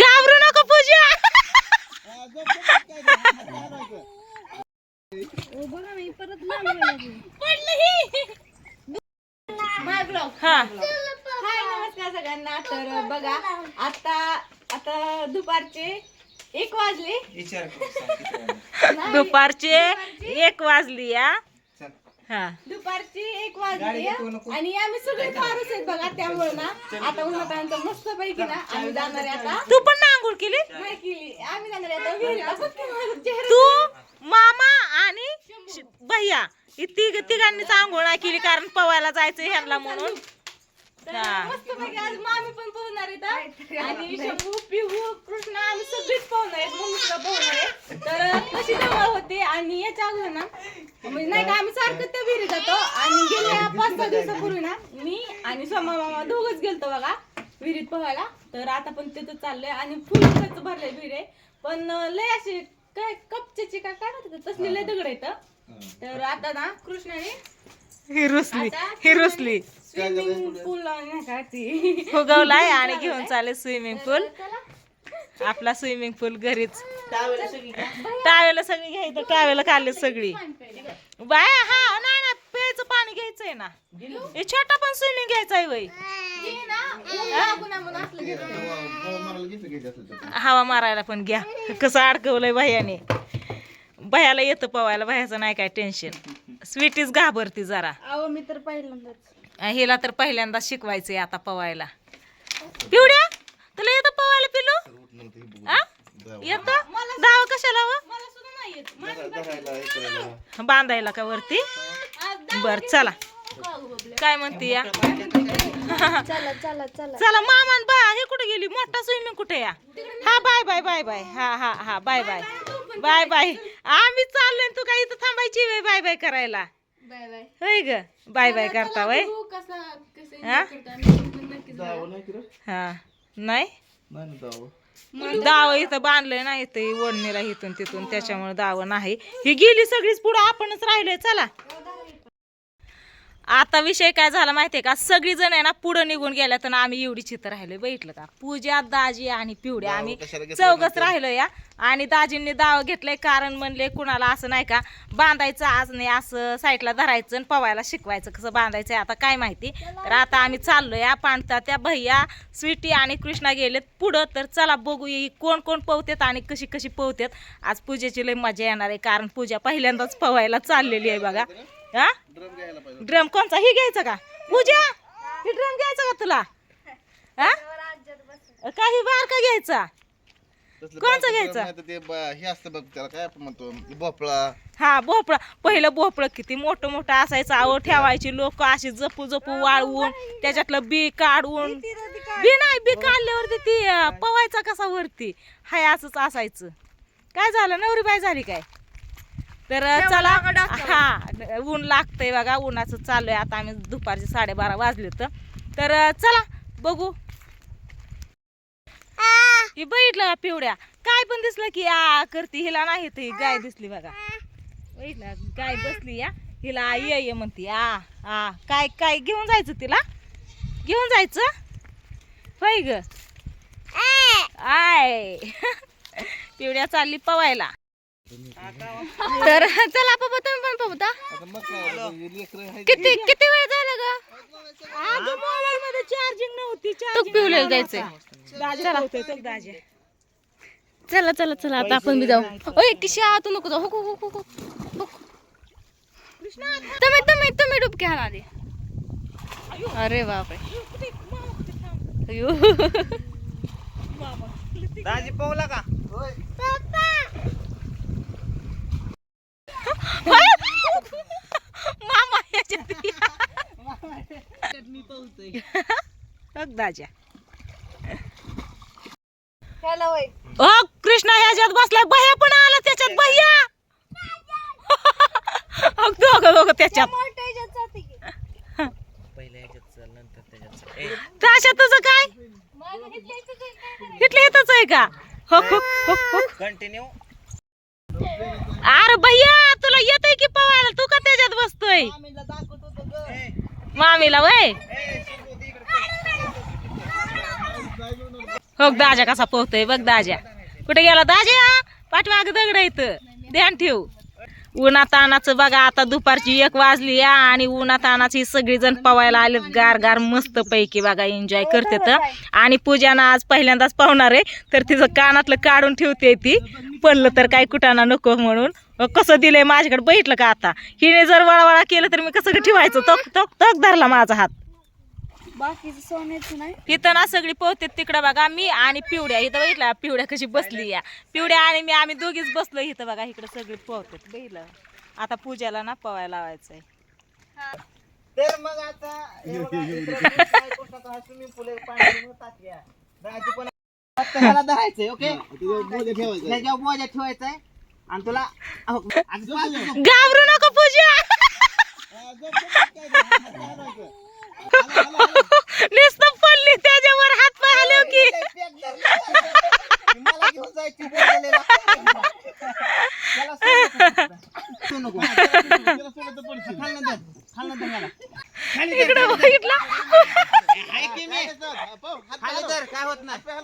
घाबरू नको पूजा. हा. हाय नमस्कार सगळ्यांना. तर बघा आता आता दुपारचे एक वाजले. दुपारचे एक वाजली या हा. दुपारची एक वाजली आणि आम्ही सगळे फारच आहेत बघा त्यामुळे ना आता उन्हापर्यंत मस्त पैकी ना आम्ही जाणार आहे आता. तू पण ना आंघोळ केली? नाही केली. आम्ही जाणार आहे आता. विहिरीला. बघ की माझा चेहरा. तू मामा आणि श- भैया ही तिघ तिघांनीच आंघोळ नाही केली कारण पवायला जायचं ह्यांना म्हणून. हा. मस्त पैकी आज मामी पण पोहणार आहेत आणि शंभू पिहू कृष्णा आम्ही सगळीच पोहणार आहेत. मम्मी सुद्धा पोहणार आहे. तर कशी जवळ होते आणि याच्या अगोदर ना म्हणजे नाही का आम्ही सारखं त्या विहिरी जातो आणि गेल्या पाच सहा दिवसापूर्वी ना मी आणि सोमा मामा दोघच गेलतो बघा विहिरीत पोहायला. तर आता पण तिथं चाललंय आणि फुल खर्च भरलंय विहीर आहे. पण लय असे काय कपच्याची काय काय म्हणतात तसली लय दगड येतं तर आता ना कृष्णाने ही रुसली ही रुसली. स्विमिंग पूल नाही का ती फुगवलाय आणि घेऊन चालेल स्विमिंग पूल आपला स्विमिंग पूल घरीच. टावेला सगळी घ्यायचं टावेला काढले सगळी. बाया हा नाही ना प्यायचं पाणी घ्यायचंय ना. हे छोटा पण स्विमिंग घ्यायचा आहे वय. ना. हवा मारायला पण घ्या. कसं अडकवलंय भैयाने. भैयाला येतं पवायला भैयाचं नाही काय टेन्शन स्वीटीच घाबरती जरा. मी तर पहिल्यांदाच. हिला तर पहिल्यांदा शिकवायचंय आता पवायला पिवड्या तुला येतं पवायला पिलू आ? येतं? दाव कशाला व? बांधायला का वरती? बर चला. काय म्हणते या? चला चला चला. चला मामान बा हे कुठे गेली? मोठा स्विमिंग कुठे या? हा बाय बाय बाय बाय. हा हा हा बाय बाय बाय. बाय आम्ही चाललोय तू काय इथं थांबायची वेळ बाय बाय करायला? Bye bye. होय ग? बाय बाय करता वय? हा? हा? नाही दाव इथं बांधलंय ना इथं वडणीला इथून तिथून त्याच्यामुळे दाव नाही. ही गेली सगळीच पुढं आपणच राहिलोय चला. आता विषय काय झाला माहितीये का? सगळी जण आहे ना पुढे निघून गेल्या तर आम्ही एवढी चित्र राहिलोय बघितलं का? पूजा दाजी आणि पिवडे आम्ही चौघच राहिलो या आणि दाजींनी दाव घेतलंय कारण म्हणले कुणाला असं नाही का बांधायचं आज नाही असं साईडला धरायचं आणि पवायला शिकवायचं. कसं बांधायचं आता काय माहिती? तर आता आम्ही चाललोय या पाणता त्या भैया स्वीटी आणि कृष्णा गेलेत पुढं. तर चला बघूया ही कोण कोण पवतेत आणि कशी कशी पवतेत. आज पूजेची लय मजा येणार आहे कारण पूजा पहिल्यांदाच पवायला चाललेली आहे बघा. हा? ड्रम कोणचा? ही घ्यायचा का? पूजा ही ड्रम घ्यायचा का तुला? हा? काही बार का घ्यायचा कोणचा घ्यायचा? ते ब- हे असतं बघ त्याला काय आपण म्हणतो भोपळा. हा भोपळा. पहिलं भोपळं किती मोठं मोठं असायचं आवड ठेवायची लोक अशी जपू जपू वाळवून त्याच्यातलं बी काढून. बी नाही बी काढल्यावरती ती पवायचा कसा वरती? हाय असंच असायचं. काय झालं? नवरी बाय झाली काय? तर चला हा ऊन लागतंय बघा उन्हाचं चालू आहे. आता आम्ही दुपारचे साडेबारा वाजले तर तर चला बघू. ही बघितलं का पिवड्या काय पण दिसलं की आ करती. हिला नाही ही गाय दिसली बघा. बघितलं? गाय बसली या. हिला आ ये ये म्हणती आ आ. काय काय घेऊन जायचं तिला? घेऊन जायचं? होय ग. आय. पिवड्या चालली पवायला. तर चला तुम्ही पण आहे किती किती वेळ झाला ग? अगं मोबाईल मध्ये चार्जिंग नव्हती चार्जिंग पिवलेलं जायचंय. दाजी चला. चला चला आता आपण बी जाऊ. ओय किशा तू नको जाऊ. हुकू हुकू हुकू हुकू. तुम्ही तुम्ही तुम्ही डुबके आणा आधी. अरे बापरे. अयो दाजी पावला का मामा याच्यात ओ कृष्णा ह्याच्यात बसलाय. भैया पण आला त्याच्यात भैया. अग दोघं दोघं त्याच्यात. पहिल्या ह्याच्यात चल नंतर त्याच्यात चल. ए, ताशा तुझं काय? इथलं येतच आहे का? हो हो हो हो कंटिन्यू अरे भैया! तुला येतंय की पवायला? तू का त्याच्यात बसतोय? मामीला वय? हो दाजा कसा पोहतोय बघ दाजा. कुठे गेला दाजा? पाठीमाग दगड येत ध्यान ठेव. उन्हातानाचं बघा आता दुपारची एक वाजली या आणि उन्हातानाच ही सगळीजण पवायला आलेत गार गार मस्त पैकी बघा एन्जॉय करते तर. आणि पूजाना आज पहिल्यांदाच पावणार आहे तर तिचं कानातलं काढून ठेवते ती. पडलं तर काय कुटाना नको म्हणून. कसं दिलंय माझ्याकडे बघितलं का आता? हिने जर वळवळा केलं तर मी कसं ठेवायचं? तक तक तक धरला माझा हात. बाकीचं सोन्याचं नाही. तिथं ना सगळी पोहते तिकडं बघा मी आणि पिवड्या. इथं बघितलं? पिवड्या कशी बसली या. पिवड्या आणि मी आम्ही दोघीच बसलो इथं बघा इकडे सगळी पोहते बघितलं? आता पूजाला ना पवायला लावायचंय. तर मग आता पण पण धरायचंय ओके त्याच्यावर बोजा ठेवायचाय. आणि तुला अहो, अगदी पाच- घाबरू नको पूजा. नुसतं पडली त्याच्यावर हात पाय हलव की मला घेऊन जायची बोललेला. त्याला सोडू नको. खाली नंतर, खाली नंतर मला. खाली धर, इकडं खाली धर. बघितलं आहे की मी? खाली धर, काय होत नाही काय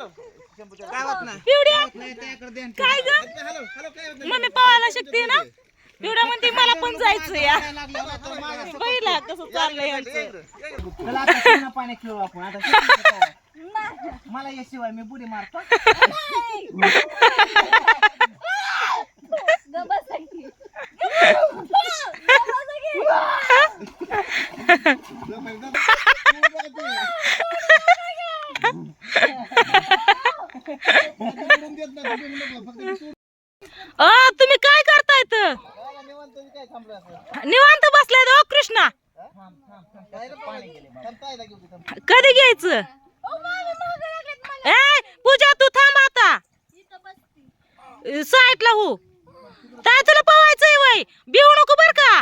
होत नाही पिवड्या नाही, त्याकडे ध्यान ठेव. काय ग मम्मी पवायला शिकते ना पिवड्या म्हणते मला पण बघितला कसं चाललंय यांचं चला आता पुन्हा पाण्यात खेळू आपण. आता काय. मला याशिवाय मी बुडी मारतो. तुम्ही काय करताय तर निवांत बसलाय ओ कृष्णा. कधी घ्यायचं? ए पूजा तू थांब आता. साईटला हो. काय तुला पवायचंय वय. भिवू नको बर का.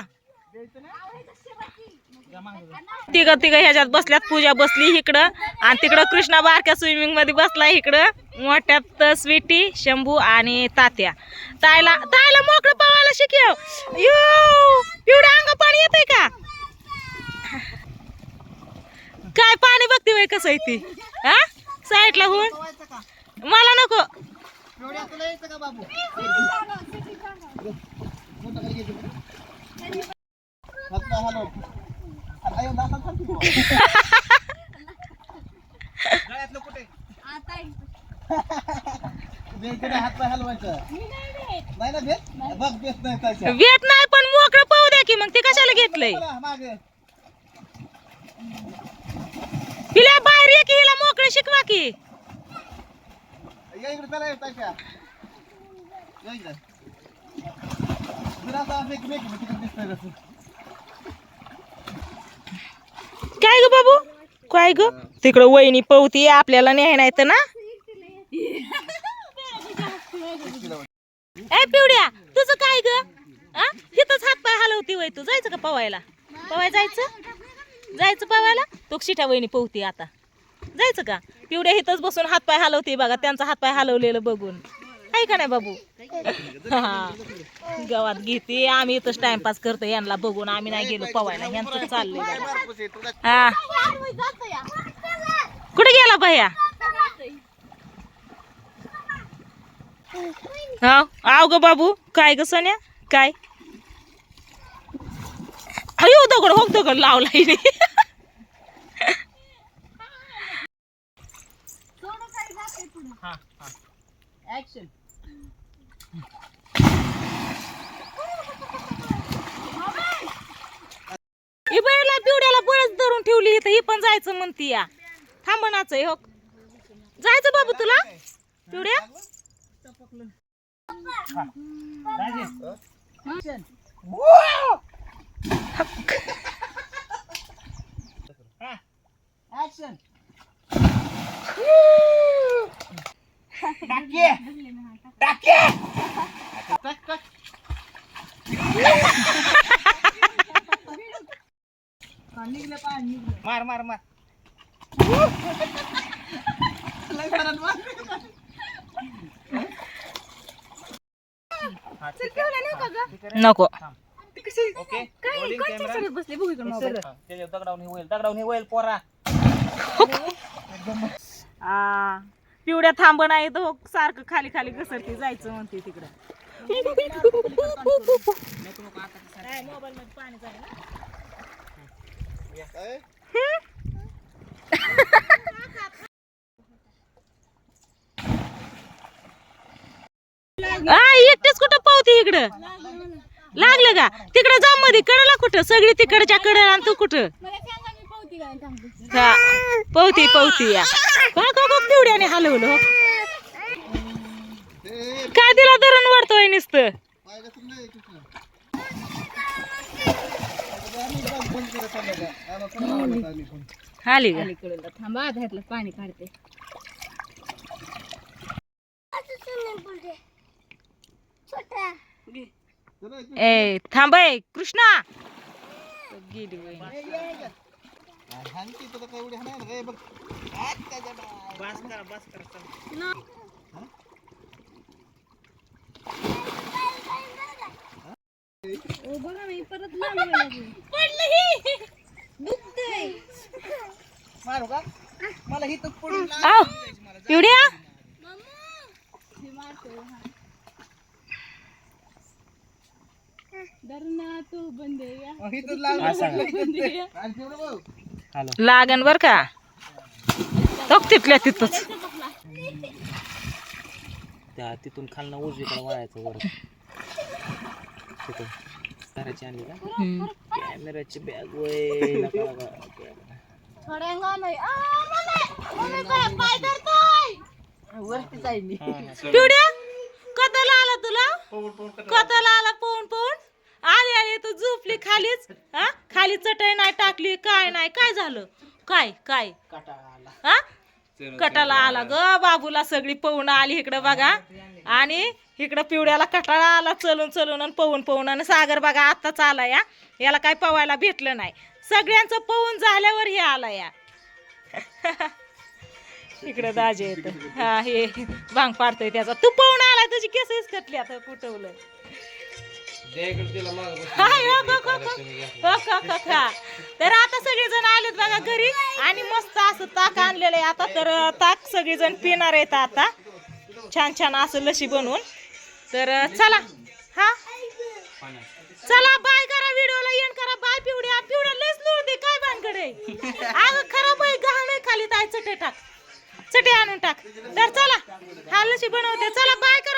तिघ तिघ ह्याच्यात बसल्यात पूजा बसली इकडं. आणि तिकडं कृष्णा बारक्या स्विमिंगमध्ये बसला इकडं. मोठ्यात स्वीटी शंभू आणि तात्या. तायला तायला मोकळं पवायला शिकव. यो अंग पाणी येतंय का? काय पाणी बघते वय कसं आहे हा? साईडला होऊन? मला नको. बाबू गळ्यातलं कुठे हात पाय हलवायचं नाही ना भेट नाही पण मोकळं पाहू द्या की मग ते कशाला घेतलंय? पिल्या बाहेर ये की हिला मोकळं शिकवा की. या इकडे चला ताशा. या इकडे. जरा आता एक मेक तिकडे दिसतंय कसं काय ग बाबू? काय ग? तिकडं वहिनी पवती आपल्याला न्याय नाही तर ना? ए पिवड्या तुझं काय ग? आ? तिथंच हात पाय हलवती वय तू. जायचं का पवायला? पवाय जायचं? जायचं पवायला? तो शिठा वहिनी पवती आता. जायचं का? पिवड्या इथंच बसून हात पाय हलवते बघा त्यांचा हात पाय हलवलेलं बघून. आहे का नाही बाबू? हा. गावात घेते आम्ही इथंच टाइमपास करतो यांना बघून आम्ही नाही गेलो पवायला. यांचं चाललंय. हा. कुठे गेला भैया? हा. आव ग बाबू काय ग सोन्या? काय? अयो दगड हो दगड लावला हिने. ऍक्शन ही बैला पिवड्याला बळच धरून ठेवली इथं. ही पण जायचं म्हणती या. थांबणाच हो. जायचं बाबू तुला? पिवड्या? ऍक्शन मार मार मार. नको. ओके. काय रोलिंग काय कॅमेरा सरत बसले बघू इकडं मोबाईल? त्याच्यावर दगडावून हे होईल दगडावून हे होईल पोरा. आ, पिवड्या थांब नाही तर सारखं खाली खाली घसरती जायचं म्हणते तिकडं. मोबाईल मध्ये पाणी एकटेच कुठं पावते इकडं? लागलं का? तिकडं जा मध्ये कडेला कुठं? सगळी तिकडच्या कडेला आणि तू कुठं? पवती पवती या. का हलवलं हो. काय तिला धरून वाढतोय नुसतं? पाय थांबा ह्यातलं पाणी काढते ए थांबय कृष्णा! गेली हाणती तर काय एवढी हाणायला काय बघ. त्याच्या बाय. बस करा बस करा चला. ओ बघा मी परत लांब पडलं दुखतंय मारू का? मला ही तर पडून आव. पिवड्या डरना तू बंदे या. ही तर लावून सांगा. आणि तेवढं बघ. लागन बर का? तो तिथल्या तिथंच. त्या तिथून खालनं उजवीकडे वळायचं वर. तिथून घराची आणली का. कॅमेराची बॅग वय. पिवड्या कथाला आला तुला? कथाला आला पोहून पोहून. तू झोपली खालीच. हा? खाली चटई नाही टाकली काय नाही काय झालं? काय काय? हा? कटाला आला ग बाबूला सगळी पवून आली इकडं बघा. आणि इकडं पिवड्याला कटाळा आला चलून चलून आणि पवून पवून. आणि सागर बघा आत्ताच आला या. याला काय पवायला भेटलं नाही. सगळ्यांचं पवून झाल्यावर हे आला या. इकडं दाजे येत. हा हे भांग पाडतोय त्याचा. तू पवून आला तुझी केस कटली आता कुठवलं तर आता सगळेजण आलेत बघा घरी आणि मस्त असं ताक आणलेलं आहे. आता तर ताक सगळेजण पिणार आहेत आता. छान छान असं लशी बनवून. तर चला. हा? चला बाय करा व्हिडिओला एंड करा. बाय पिवड्या पिवड्या लयच लोळते काय भानकडे अगं खराब आहे. गहाण आहे खाली. ताय चटे टाक. चटे आणून टाक. तर चला. हा लशी बनवते. चला बाय करा.